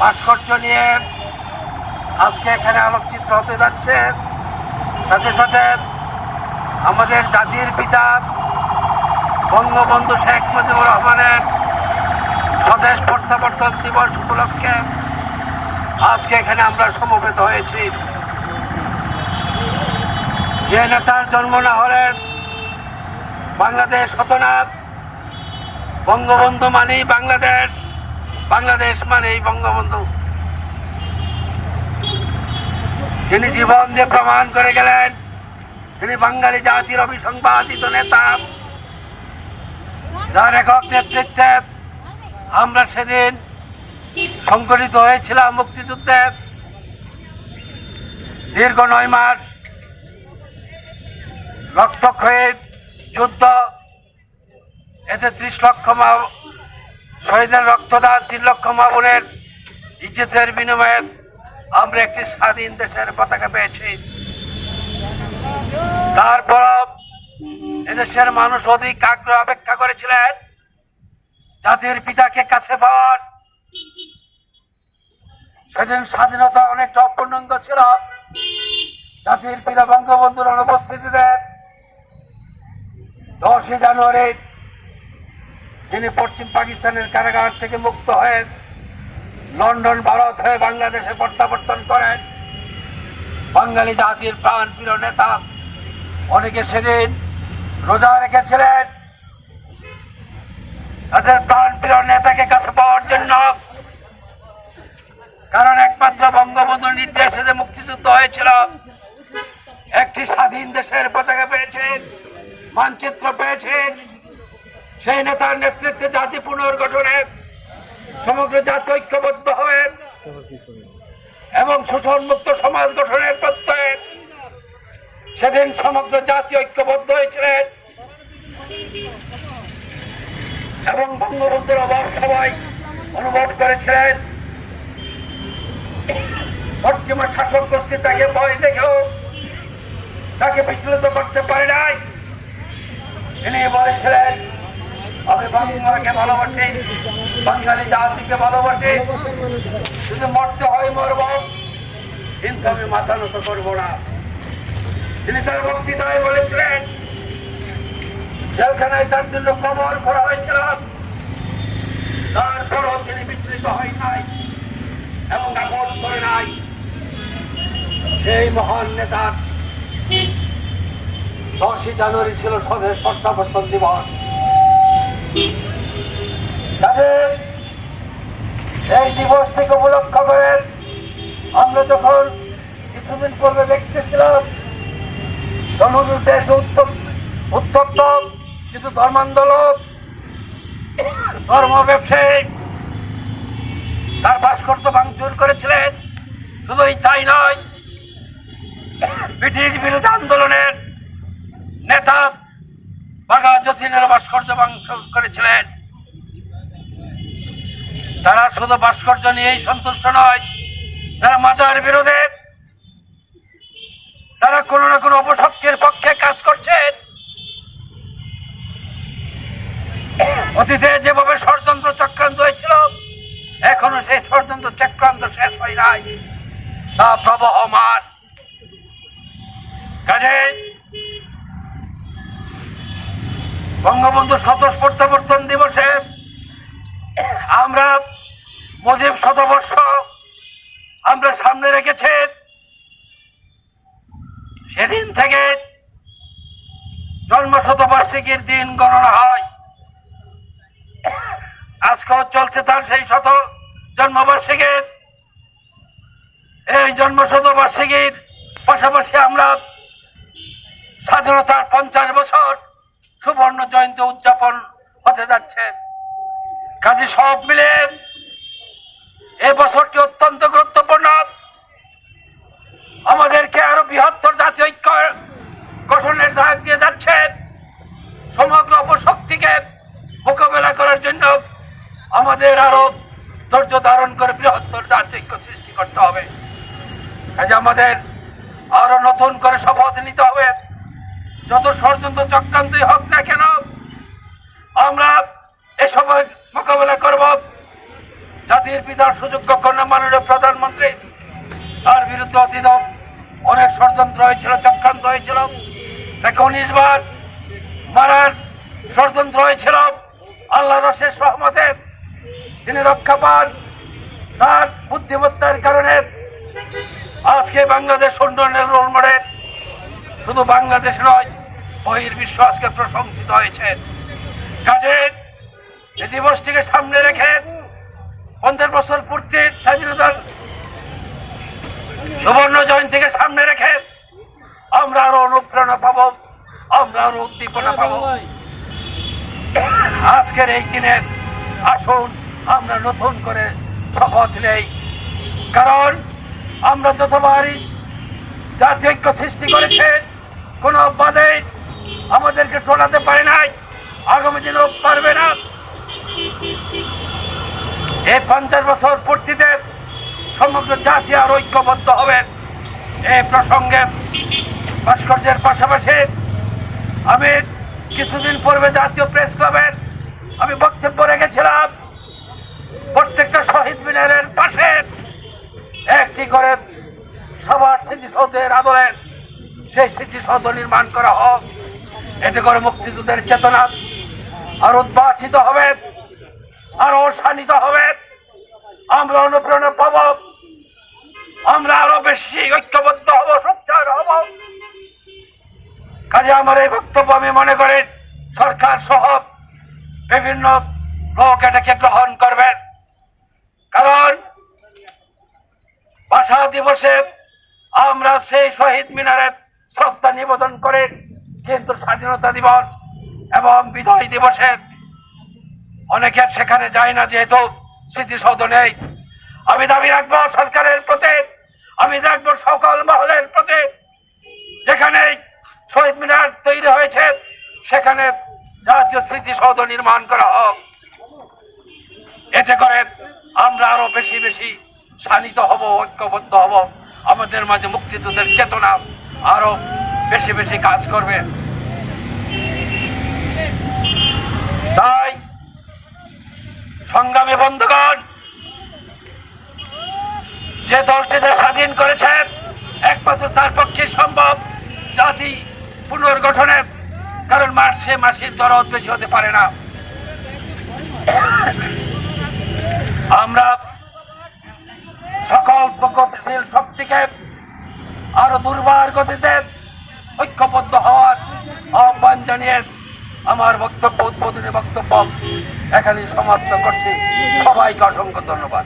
ভাস্কর্য নিয়ে আজকে এখানে আলোকচিত্র হতে যাচ্ছে। সাথে সাথে আমাদের জাতির পিতা বঙ্গবন্ধু শেখ মুজিবুর রহমানের স্বদেশ প্রত্যাবর্তন দিবস উপলক্ষে আজকে এখানে আমরা সমবেত হয়েছি। যে নেতার জন্ম না হলেন বাংলাদেশ হতো বঙ্গবন্ধু মানেই বাংলাদেশ। বাংলাদেশ মানে এই বঙ্গবন্ধু। তিনি জীবন দিয়ে প্রমাণ করে গেলেন। তিনি বাঙালি জাতির অবিসংবাদিত নেতা। যার একক নেতৃত্বে আমরা সেদিন সংগঠিত হয়েছিলাম মুক্তিযুদ্ধে। দীর্ঘ নয় মাস রক্তক্ষয়ী যুদ্ধ। এতে ত্রিশ লক্ষ মা শহীদের রক্তদান তিন লক্ষ মা বোনের ইজ্জতের বিনিময়ে আমরা একটি স্বাধীন দেশের পতাকা পেয়েছি। তারপর এদেশের মানুষ অধিক আগ্রহ অপেক্ষা করেছিলেন। জাতির পিতাকে কাছে পাওয়ার সেদিন স্বাধীনতা অনেকটা অপূর্ণাঙ্গ ছিল। জাতির পিতা বঙ্গবন্ধুর অনুপস্থিতিতে দশই জানুয়ারি তিনি পশ্চিম পাকিস্তানের কারাগার থেকে মুক্ত হয়ে লন্ডন, ভারত হয়ে বাংলাদেশে প্রত্যাবর্তন করেন। বাঙালি জাতির প্রাণ প্রিয় নেতা, অনেকে সেদিন রোজা রেখেছিলেন। তাদের প্রাণ প্রিয় নেতাকে কাছে পাওয়ার জন্য। কারণ একমাত্র বঙ্গবন্ধুর নির্দেশে যে মুক্তিযুদ্ধ হয়েছিল, একটি স্বাধীন দেশের পতাকা পেয়েছেন, মানচিত্র পেয়েছেন। সেই নেতার নেতৃত্বে জাতি পুনর্গঠনে সমগ্র জাতি ঐক্যবদ্ধ হয়ে এবং শোষণমুক্ত সমাজ গঠনের প্রত্যয়ে সেদিন সমগ্র জাতি ঐক্যবদ্ধ হয়েছিলেন। এবং বঙ্গবন্ধুর অভাব সবাই অনুভব করেছিলেন। পশ্চিমা শাসক গোষ্ঠী তাকে ভয় দেখেও তাকে বিচলিত করতে পারে নাই। তিনি বলেছিলেন আমি হয় কিন্তু আমি মাথা নত না। তিনি তার বক্তৃতায় বলেছিলেন তার জন্য করা হয়েছিল। তারপরও তিনি বিচলিত হয় নাই এবং আপোষ করে নাই। সেই মহান নেতার দশই জানুয়ারি ছিল স্বদেশ প্রত্যাবর্তন দিবস কাজেই এই ধর্ম ব্যবসায়ী, তার ভাস্কর্য ভাঙচুর করেছিলেন, শুধুই তাই নয়, ব্রিটিশ বিরোধী আন্দোলনের নেতা বাঘা যতীনের ভাস্কর্য ভাঙচুর করেছিলেন। তারা শুধু ভাস্কর্য নিয়েই সন্তুষ্ট নয়, তারা মাজার বিরোধে তারা কোনো না কোনো অপশক্তির পক্ষে কাজ করছেন। অতীতে যেভাবে ষড়যন্ত্র চক্রান্ত হয়েছিল, এখনও সেই ষড়যন্ত্র চক্রান্ত শেষ হয় নাই। তা প্রবহমান। কাজে বঙ্গবন্ধু স্বতঃ প্রত্যাবর্তন দিবসে আমরা মুজিব শতবর্ষ আমরা সামনে রেখেছি। সেদিন থেকে জন্ম শতবার্ষিকীর দিন গণনা হয়। আজকেও চলছে তার সেই শত জন্মবার্ষিকীর। এই জন্ম শতবার্ষিকীর পাশাপাশি আমরা স্বাধীনতার পঞ্চাশ বছর সুবর্ণ জয়ন্তী উদযাপন হতে যাচ্ছে। কাজে সব মিলে এই বছরটি অত্যন্ত গুরুত্বপূর্ণ। আমাদেরকে আরও বৃহত্তর জাতীয় ঐক্য গঠনের ডাক দিয়ে যাচ্ছে। সমগ্র অপশক্তিকে মোকাবেলা করার জন্য আমাদের আরও ধৈর্য ধারণ করে বৃহত্তর জাতীয় ঐক্য সৃষ্টি করতে হবে। কাজে আমাদের আরও নতুন করে শপথ নিতে হবে। যত ষড়যন্ত্র চক্রান্তই হোক না কেন, আমরা এসব মোকাবেলা করব। জাতির পিতার সুযোগ্য কন্যা মাননীয় প্রধানমন্ত্রী, তার বিরুদ্ধে অতীত অনেক ষড়যন্ত্র হয়েছিল, চক্রান্ত হয়েছিল। তাকে উনিশ বার মারার ষড়যন্ত্র হয়েছিল। আল্লাহ রশেষ রহমতে তিনি রক্ষা পান। তার বুদ্ধিমত্তার কারণে আজকে বাংলাদেশ উন্নয়নের রোল মডেল। শুধু বাংলাদেশ নয় বহির্বিশ্ব প্রশংসিত হয়েছে। কাজে এই দিবসটিকে সামনে রেখে পঞ্চাশ বছর পূর্তি স্বাধীনতার সুবর্ণ জয়ন্তীকে সামনে রেখে আমরা আরও অনুপ্রেরণা পাব, আমরা আরও উদ্দীপনা পাবো। আজকের এই দিনে আসুন আমরা নতুন করে শপথ নেই। কারণ আমরা যতবারই জাতীয় সৃষ্টি করেছে, কোন বাদে আমাদেরকে টোলাতে পারে নাই। আগামী দিনেও পারবে না। এই পঞ্চাশ বছর পূর্তিতে সমগ্র জাতি আর ঐক্যবদ্ধ হবে। এই প্রসঙ্গে ভাস্কর্যের পাশাপাশি আমি কিছুদিন পূর্বে জাতীয় প্রেস ক্লাবের আমি বক্তব্য রেখেছিলাম। প্রত্যেকটা শহীদ মিনারের পাশে একটি করে সবার স্মৃতিসৌধের আদলে সেই স্মৃতিসৌধ নির্মাণ করা হোক। এতে করে মুক্তিযুদ্ধের চেতনা আর উদ্ভাসিত হবে, আরও শানিত হবে। আমরা অনুপ্রেরণা পাব। আমরা আরও বেশি ঐক্যবদ্ধ হব, সোচ্চার হব। কাজে আমার এই বক্তব্য আমি মনে করি, সরকার সহ বিভিন্ন লোক এটাকে গ্রহণ করবেন কারণ ভাষা দিবসে আমরা সেই শহীদ মিনারে শ্রদ্ধা নিবেদন করে কিন্তু স্বাধীনতা দিবস এবং বিজয় দিবসে অনেকের সেখানে যায় না, যেহেতু স্মৃতিসৌধ নেই। আমি দাবি রাখব সরকারের প্রতি, আমি রাখব সকল মহলের প্রতি। যেখানে শহীদ মিনার তৈরি হয়েছে, সেখানে জাতীয় স্মৃতিসৌধ নির্মাণ করা হোক। এতে করে আমরা আরও বেশি বেশি শানিত হব, ঐক্যবদ্ধ হব। আমাদের মাঝে মুক্তিযুদ্ধের চেতনা আরও বেশি বেশি কাজ করবে। তাই সংগ্রামী বন্ধুগণ, যে দলটিতে স্বাধীন করেছেন, একমাত্র তার পক্ষে সম্ভব জাতি পুনর্গঠনের কারণ মাসে মাসির দরদ বেশি হতে পারে না। আমরা সকল প্রগতিশীল শক্তিকে আরও দুর্বার গতিতে ঐক্যবদ্ধ হওয়ার আহ্বান জানিয়ে আমার বক্তব্য উদ্বোধনী বক্তব্য এখানে সমাপ্ত করছি। সবাইকে অসংখ্য ধন্যবাদ।